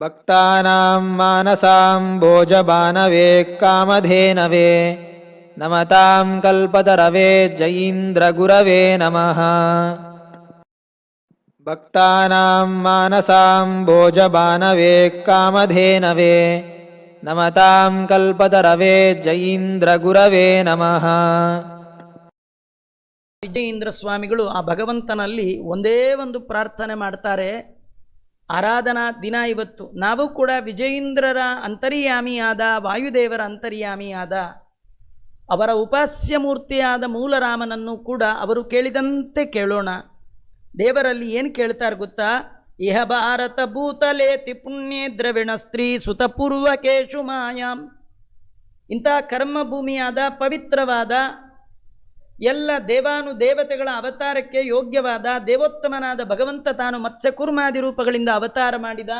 ಭಕ್ತಾನಾಂ ಮಾನಸಾಂ ಭೋಜಬಾನವೇ ಕಾಮಧೇನವೇ ನಮತಾಂ ಕಲ್ಪತರವೇ ಜಯೀಂದ್ರ ಗುರವೇ ನಮಃ. ಭಕ್ತಾನಾಂ ಮಾನಸಾಂ ಭೋಜಬಾನವೇ ಕಾಮಧೇನವೇ ನಮತಾಂ ಕಲ್ಪತರವೇ ಜಯೀಂದ್ರ ಗುರವೇ ನಮಃ. ವಿಜಯೇಂದ್ರ ಸ್ವಾಮಿಗಳು ಆ ಭಗವಂತನಲ್ಲಿ ಒಂದೇ ಒಂದು ಪ್ರಾರ್ಥನೆ ಮಾಡ್ತಾರೆ. ಆರಾಧನಾ ದಿನ ಇವತ್ತು. ನಾವು ಕೂಡ ವಿಜಯೇಂದ್ರರ ಅಂತರ್ಯಾಮಿಯಾದ, ವಾಯುದೇವರ ಅಂತರ್ಯಾಮಿಯಾದ, ಅವರ ಉಪಾಸ್ಯ ಮೂರ್ತಿಯಾದ ಮೂಲರಾಮನನ್ನು ಕೂಡ ಅವರು ಕೇಳಿದಂತೆ ಕೇಳೋಣ. ದೇವರಲ್ಲಿ ಏನು ಕೇಳ್ತಾರೆ ಗೊತ್ತಾ? ಇಹ ಭಾರತ ಭೂತಲೇತಿ ಪುಣ್ಯೇ ದ್ರವಿಣ ಸ್ತ್ರೀ ಸುತಪೂರ್ವಕೇಶು ಮಾಯಾಂ. ಇಂಥ ಕರ್ಮಭೂಮಿಯಾದ ಪವಿತ್ರವಾದ ಎಲ್ಲ ದೇವಾನು ದೇವತೆಗಳ ಅವತಾರಕ್ಕೆ ಯೋಗ್ಯವಾದ ದೇವೋತ್ತಮನಾದ ಭಗವಂತ ತಾನು ಮತ್ಸ್ಯಕುರ್ಮಾದಿ ರೂಪಗಳಿಂದ ಅವತಾರ ಮಾಡಿದ.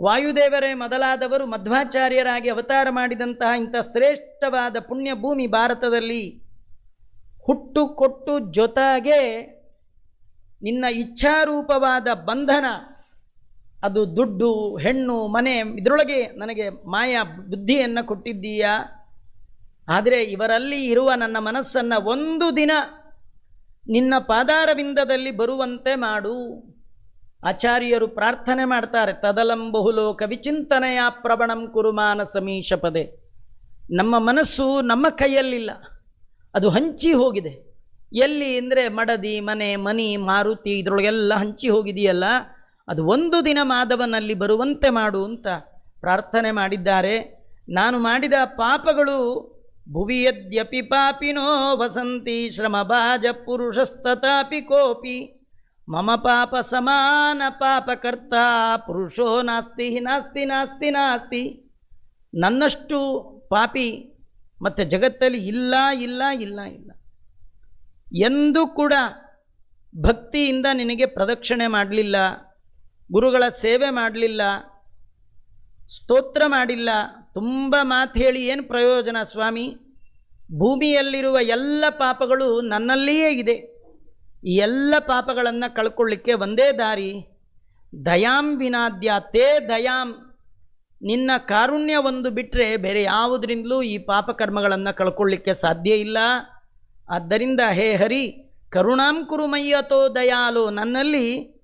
ವಾಯುದೇವರೇ ಮೊದಲಾದವರು ಮಧ್ವಾಚಾರ್ಯರಾಗಿ ಅವತಾರ ಮಾಡಿದಂತಹ ಇಂಥ ಶ್ರೇಷ್ಠವಾದ ಪುಣ್ಯಭೂಮಿ ಭಾರತದಲ್ಲಿ ಹುಟ್ಟು ಕೊಟ್ಟು ಜೊತೆಗೆ ನಿನ್ನ ಇಚ್ಛಾರೂಪವಾದ ಬಂಧನ, ಅದು ದುಡ್ಡು, ಹೆಣ್ಣು, ಮನೆ, ಇದರೊಳಗೆ ನನಗೆ ಮಾಯಾ ಬುದ್ಧಿಯನ್ನು ಕೊಟ್ಟಿದ್ದೀಯಾ? ಆದರೆ ಇವರಲ್ಲಿ ಇರುವ ನನ್ನ ಮನಸ್ಸನ್ನು ಒಂದು ದಿನ ನಿನ್ನ ಪಾದಾರವಿಂದದಲ್ಲಿ ಬರುವಂತೆ ಮಾಡು. ಆಚಾರ್ಯರು ಪ್ರಾರ್ಥನೆ ಮಾಡ್ತಾರೆ ತದಲಂಬಹುಲೋಕ ವಿಚಿಂತನೆಯ ಪ್ರಬಣಂ ಕುರುಮಾನ ಸಮೀಶ ಪದೇ. ನಮ್ಮ ಮನಸ್ಸು ನಮ್ಮ ಕೈಯಲ್ಲಿಲ್ಲ, ಅದು ಹಂಚಿ ಹೋಗಿದೆ. ಎಲ್ಲಿ ಅಂದರೆ ಮಡದಿ, ಮನೆ, ಮನಿ, ಮಾರುತಿ, ಇದರೊಳಗೆಲ್ಲ ಹಂಚಿ ಹೋಗಿದೆಯಲ್ಲ, ಅದು ಒಂದು ದಿನ ಮಾಧವನಲ್ಲಿ ಬರುವಂತೆ ಮಾಡು ಅಂತ ಪ್ರಾರ್ಥನೆ ಮಾಡಿದ್ದಾರೆ. ನಾನು ಮಾಡಿದ ಪಾಪಗಳು ಭುವಿ ಯದ್ಯಪಿ ಪಾಪಿನೋ ವಸಂತಿ ಶ್ರಮಭಾಜ ಪುರುಷಸ್ತಾಪಿ ಕೋಪಿ. ಮಮ ಪಾಪ ಸಮಾನ ಪಾಪಕರ್ತ ಪುರುಷೋ ನಾಸ್ತಿ ನಾಸ್ತಿ ನಾಸ್ತಿ ನಾಸ್ತಿ. ನನ್ನಷ್ಟು ಪಾಪಿ ಮತ್ತು ಜಗತ್ತಲ್ಲಿ ಇಲ್ಲ ಇಲ್ಲ ಇಲ್ಲ ಇಲ್ಲ. ಎಂದೂ ಕೂಡ ಭಕ್ತಿಯಿಂದ ನಿನಗೆ ಪ್ರದಕ್ಷಿಣೆ ಮಾಡಲಿಲ್ಲ, ಗುರುಗಳ ಸೇವೆ ಮಾಡಲಿಲ್ಲ ಸ್ತೋತ್ರ ಮಾಡಿಲ್ಲ. ತುಂಬ ಮಾತು ಹೇಳಿ, ಏನು ಪ್ರಯೋಜನ ಸ್ವಾಮಿ? ಭೂಮಿಯಲ್ಲಿರುವ ಎಲ್ಲ ಪಾಪಗಳು ನನ್ನಲ್ಲಿಯೇ ಇದೆ. ಈ ಎಲ್ಲ ಪಾಪಗಳನ್ನು ಕಳ್ಕೊಳ್ಳಿಕ್ಕೆ ಒಂದೇ ದಾರಿ. ದಯಾಂ ವಿನಾದ್ಯ, ತೇ ದಯಾಂ. ನಿನ್ನ ಕಾರುಣ್ಯ ಒಂದು ಬಿಟ್ಟರೆ ಬೇರೆ ಯಾವುದರಿಂದಲೂ ಈ ಪಾಪಕರ್ಮಗಳನ್ನು ಕಳ್ಕೊಳ್ಳಿಕ್ಕೆ ಸಾಧ್ಯ ಇಲ್ಲ. ಆದ್ದರಿಂದ ಹೇ ಹರಿ, ಕರುಣಾಂ ಕುರುಮಯ್ಯತೋ ದಯಾಲು. ನನ್ನಲ್ಲಿ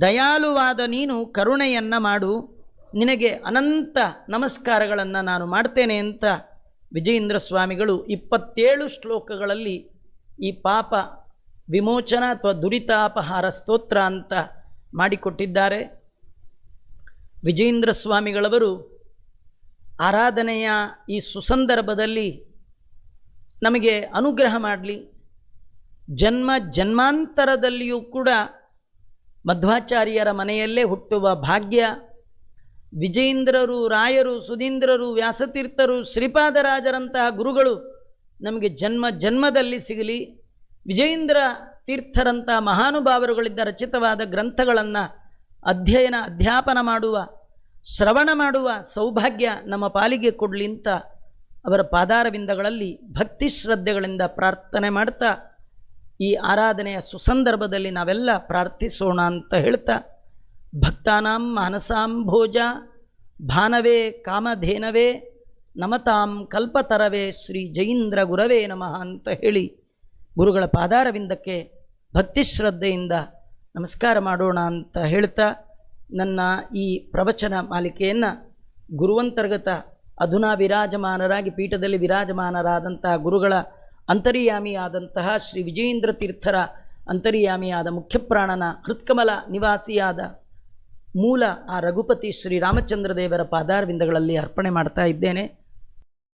ದಯಾಲುವಾದ ನೀನು ಕರುಣೆಯನ್ನು ಮಾಡು. ನಿನಗೆ ಅನಂತ ನಮಸ್ಕಾರಗಳನ್ನು ನಾನು ಮಾಡ್ತೇನೆ ಅಂತ ವಿಜಯೇಂದ್ರ ಸ್ವಾಮಿಗಳು ಇಪ್ಪತ್ತೇಳು ಶ್ಲೋಕಗಳಲ್ಲಿ ಈ ಪಾಪ ವಿಮೋಚನ ಅಥವಾ ದುರಿತಾಪಹಾರ ಸ್ತೋತ್ರ ಅಂತ ಮಾಡಿಕೊಟ್ಟಿದ್ದಾರೆ. ವಿಜಯೇಂದ್ರ ಸ್ವಾಮಿಗಳವರು ಆರಾಧನೆಯ ಈ ಸುಸಂದರ್ಭದಲ್ಲಿ ನಮಗೆ ಅನುಗ್ರಹ ಮಾಡಲಿ. ಜನ್ಮ ಜನ್ಮಾಂತರದಲ್ಲಿಯೂ ಕೂಡ ಮಧ್ವಾಚಾರ್ಯರ ಮನೆಯಲ್ಲೇ ಹುಟ್ಟುವ ಭಾಗ್ಯ ವಿಜಯೇಂದ್ರರು, ರಾಯರು, ಸುಧೀಂದ್ರರು, ವ್ಯಾಸತೀರ್ಥರು, ಶ್ರೀಪಾದರಾಜರಂತಹ ಗುರುಗಳು ನಮಗೆ ಜನ್ಮ ಜನ್ಮದಲ್ಲಿ ಸಿಗಲಿ. ವಿಜಯೇಂದ್ರ ತೀರ್ಥರಂತಹ ಮಹಾನುಭಾವರುಗಳಿಂದ ರಚಿತವಾದ ಗ್ರಂಥಗಳನ್ನು ಅಧ್ಯಯನ, ಅಧ್ಯಾಪನ ಮಾಡುವ, ಶ್ರವಣ ಮಾಡುವ ಸೌಭಾಗ್ಯ ನಮ್ಮ ಪಾಲಿಗೆ ಕೊಡಲಿ ಅಂತ ಅವರ ಪಾದಾರವಿಂದಗಳಲ್ಲಿ ಭಕ್ತಿ ಶ್ರದ್ಧೆಗಳಿಂದ ಪ್ರಾರ್ಥನೆ ಮಾಡ್ತಾ ಈ ಆರಾಧನೆಯ ಸುಸಂದರ್ಭದಲ್ಲಿ ನಾವೆಲ್ಲ ಪ್ರಾರ್ಥಿಸೋಣ ಅಂತ ಹೇಳ್ತಾ ಭಕ್ತಾನಾಂ ಮಾನಸಾಂ ಭೋಜ, ಭಾನವೇ ಕಾಮಧೇನವೇ, ನಮತಾಂ ಕಲ್ಪತರವೇ ಶ್ರೀ ಜೈಂದ್ರ ಗುರವೇ ನಮಃ ಅಂತ ಹೇಳಿ ಗುರುಗಳ ಪಾದಾರವಿಂದಕ್ಕೆ ಭಕ್ತಿ ಶ್ರದ್ಧೆಯಿಂದ ನಮಸ್ಕಾರ ಮಾಡೋಣ ಅಂತ ಹೇಳ್ತಾ ನನ್ನ ಈ ಪ್ರವಚನ ಮಾಲಿಕೆಯನ್ನು ಗುರುವಂತರ್ಗತ ಅಧುನಾ ವಿರಾಜಮಾನರಾಗಿ ಪೀಠದಲ್ಲಿ ವಿರಾಜಮಾನರಾದಂತಹ ಗುರುಗಳ ಅಂತರ್ಯಾಮಿಯಾದಂತಹ ಶ್ರೀ ವಿಜಯೇಂದ್ರ ತೀರ್ಥರ ಅಂತರ್ಯಾಮಿಯಾದ ಮುಖ್ಯಪ್ರಾಣನ ಹೃತ್ಕಮಲ ನಿವಾಸಿಯಾದ ಮೂಲ ಆ ರಘುಪತಿ ಶ್ರೀ ರಾಮಚಂದ್ರ ದೇವರ ಪಾದಾರವಿಂದಗಳಲ್ಲಿ ಅರ್ಪಣೆ ಮಾಡ್ತಾ ಇದ್ದೇನೆ.